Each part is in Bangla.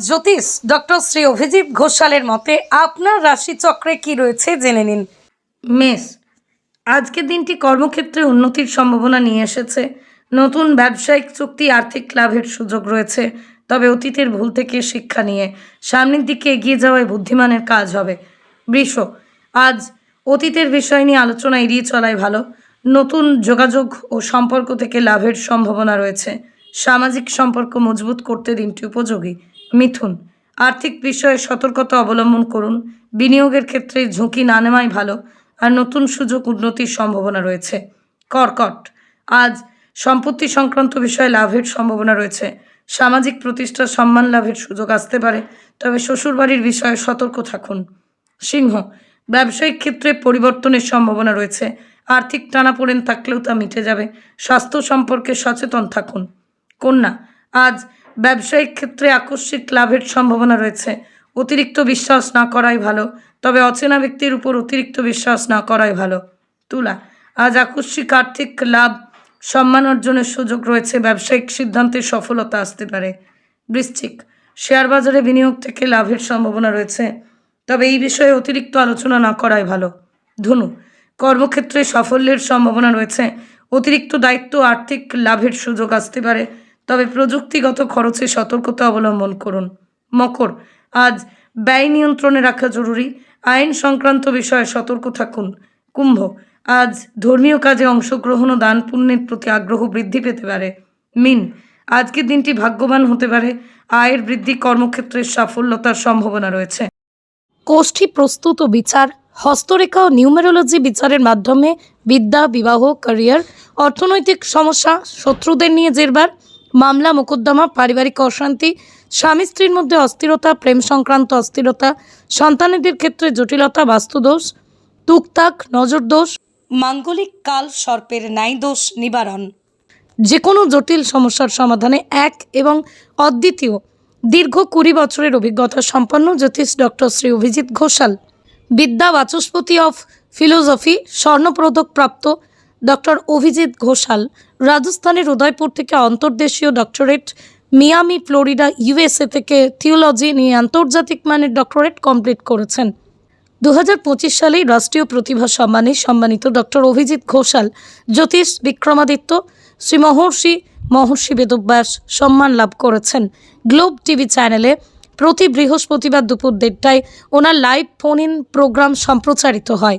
জ্যোতিষ ডক্টর শ্রী অভিজিৎ ঘোষালের মতে আপনার রাশিচক্রে কি রয়েছে জেনে নিন। মেষ, আজকের দিনটি কর্মক্ষেত্রে উন্নতির সম্ভাবনা নিয়ে এসেছে। নতুন ব্যবসায়িক চুক্তি, আর্থিক লাভের সুযোগ রয়েছে। তবে অতীতের ভুল থেকে শিক্ষা নিয়ে সামনের দিকে এগিয়ে যাওয়ায় বুদ্ধিমানের কাজ হবে। বৃষ, আজ অতীতের বিষয় নিয়ে আলোচনা এড়িয়ে চলাই ভালো। নতুন যোগাযোগ ও সম্পর্ক থেকে লাভের সম্ভাবনা রয়েছে। সামাজিক সম্পর্ক মজবুত করতে দিনটি উপযোগী। মিথুন, আর্থিক বিষয়ে সতর্কতা অবলম্বন করুন। বিনিয়োগের ক্ষেত্রে ঝুঁকি না নেওয়াই ভালো, আর নতুন সুযোগ উন্নতির সম্ভাবনা রয়েছে। কর্কট, আজ সম্পত্তি সংক্রান্ত বিষয়ে লাভের সম্ভাবনা রয়েছে। সামাজিক প্রতিষ্ঠা সম্মান লাভের সুযোগ আসতে পারে, তবে শ্বশুরবাড়ির বিষয়ে সতর্ক থাকুন। সিংহ, ব্যবসায়িক ক্ষেত্রে পরিবর্তনের সম্ভাবনা রয়েছে। আর্থিক টানাপোড়েন থাকলেও তা মিটে যাবে। স্বাস্থ্য সম্পর্কে সচেতন থাকুন। কন্যা, আজ ব্যবসায়িক ক্ষেত্রে আকস্মিক লাভের সম্ভাবনা রয়েছে। অতিরিক্ত বিশ্বাস না করাই ভালো, তবে অচেনা ব্যক্তির উপর অতিরিক্ত বিশ্বাস না করাই ভালো। তুলা, আজ আকস্মিক আর্থিক লাভ, সম্মান অর্জনের সুযোগ রয়েছে, ব্যবসায়িক সিদ্ধান্তে সফলতা আসতে পারে। বৃশ্চিক, শেয়ার বাজারে বিনিয়োগ থেকে লাভের সম্ভাবনা রয়েছে, তবে এই বিষয়ে অতিরিক্ত আলোচনা না করাই ভালো। ধনু, কর্মক্ষেত্রে সাফল্যের সম্ভাবনা রয়েছে, অতিরিক্ত দায়িত্ব আর্থিক লাভের সুযোগ আসতে পারে তবে প্রযুক্তিগত খরচে সতর্কতা অবলম্বন করুন। মকর, আজ ব্যয় নিয়ন্ত্রণে রাখা জরুরি। আইন সংক্রান্ত বিষয়ে সতর্ক থাকুন। কুম্ভ, আজ ধর্মীয় কাজে অংশগ্রহণ ও দান পুণ্যের প্রতি আগ্রহ বৃদ্ধি পেতে পারে। মিন, আজকের দিনটি ভাগ্যবান হতে পারে। আয়ের বৃদ্ধি কর্মক্ষেত্রের সাফল্যতার সম্ভাবনা রয়েছে। কোষ্ঠী প্রস্তুত ও বিচার, হস্তরেখা ও নিউমেরোলজি বিচারের মাধ্যমে বিদ্যা, বিবাহ, ক্যারিয়ার, অর্থনৈতিক সমস্যা, শত্রুদের নিয়ে জেরবার মামলা, মোকদ্দমা, পারিবারিক অশান্তি, স্বামী স্ত্রীর মধ্যে অস্থিরতা, প্রেম সংক্রান্ত অস্থিরতা, সন্তানেদের ক্ষেত্রে জটিলতা, বাস্তুদোষ, তুকতাক, নজরদোষ, মাঙ্গলিক কাল, সর্পের ন্যায় দোষ নিবারণ। যে কোনো জটিল সমস্যার সমাধানে এক এবং অদ্বিতীয়, দীর্ঘ কুড়ি বছরের অভিজ্ঞতা সম্পন্ন জ্যোতিষ ডক্টর শ্রী অভিজিৎ ঘোষাল। বিদ্যা বাচস্পতি অফ ফিলোসফি স্বর্ণপ্রদক প্রাপ্ত ডক্টর অভিজিৎ ঘোষাল রাজস্থানের উদয়পুর থেকে অন্তর্দেশীয় ডক্টরেট মিয়ামি, ফ্লোরিডা, ইউএসএ থেকে থিওলজি নিয়ে আন্তর্জাতিক মানের ডক্টরেট কমপ্লিট করেছেন। দু হাজার পঁচিশ সালেই রাষ্ট্রীয় প্রতিভা সম্মানে সম্মানিত ডক্টর অভিজিৎ ঘোষাল জ্যোতিষ বিক্রমাদিত্য শ্রী মহর্ষি মহর্ষি বেদব্যাস সম্মান লাভ করেছেন। গ্লোব টিভি চ্যানেলে প্রতি বৃহস্পতিবার দুপুর দেড়টায় ওনার লাইভ ফোন ইন প্রোগ্রাম সম্প্রচারিত হয়।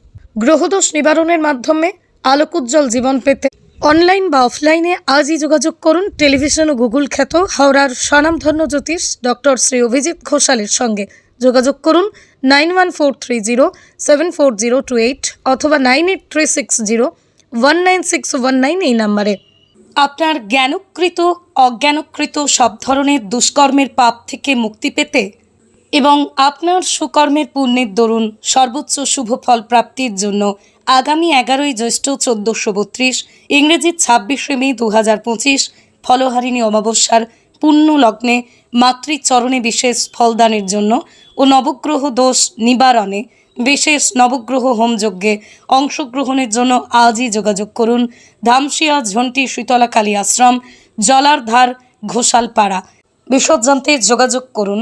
গ্রহদোষ নিবারণের মাধ্যমে আলোকোজ্জ্বল জীবন পেতে। অনলাইন বা অফলাইনে আজই যোগাযোগ করুন টেলিভিশন ও গুগল খ্যাত হাওড়ার স্বনামধন্য জ্যোতিষ ডক্টর শ্রী অভিজিৎ ঘোষালের সঙ্গে। যোগাযোগ করুন nine one four three zero seven four zero two eight অথবা nine eight three six zero one nine six one nine এই নাম্বারে। আপনার জ্ঞানকৃত, অজ্ঞানকৃত সব ধরনের দুষ্কর্মের পাপ থেকে মুক্তি পেতে এবং আপনার সুকর্মের পুণ্যের দরুন সর্বোচ্চ শুভ ফল প্রাপ্তির জন্য আগামী এগারোই জ্যৈষ্ঠ চোদ্দোশো বত্রিশ ইংরেজির ছাব্বিশে মে দু হাজার পঁচিশ ফলহারিণী অমাবস্যার পুণ্য লগ্নে মাতৃচরণে বিশেষ ফলদানের জন্য ও নবগ্রহ দোষ নিবারণে বিশেষ নবগ্রহ হোমযজ্ঞে অংশগ্রহণের জন্য আজই যোগাযোগ করুন ধামসিয়া ঝন্টি শীতলাকালী আশ্রম, জলারধার, ঘোষালপাড়া। বিশদ জানতে যোগাযোগ করুন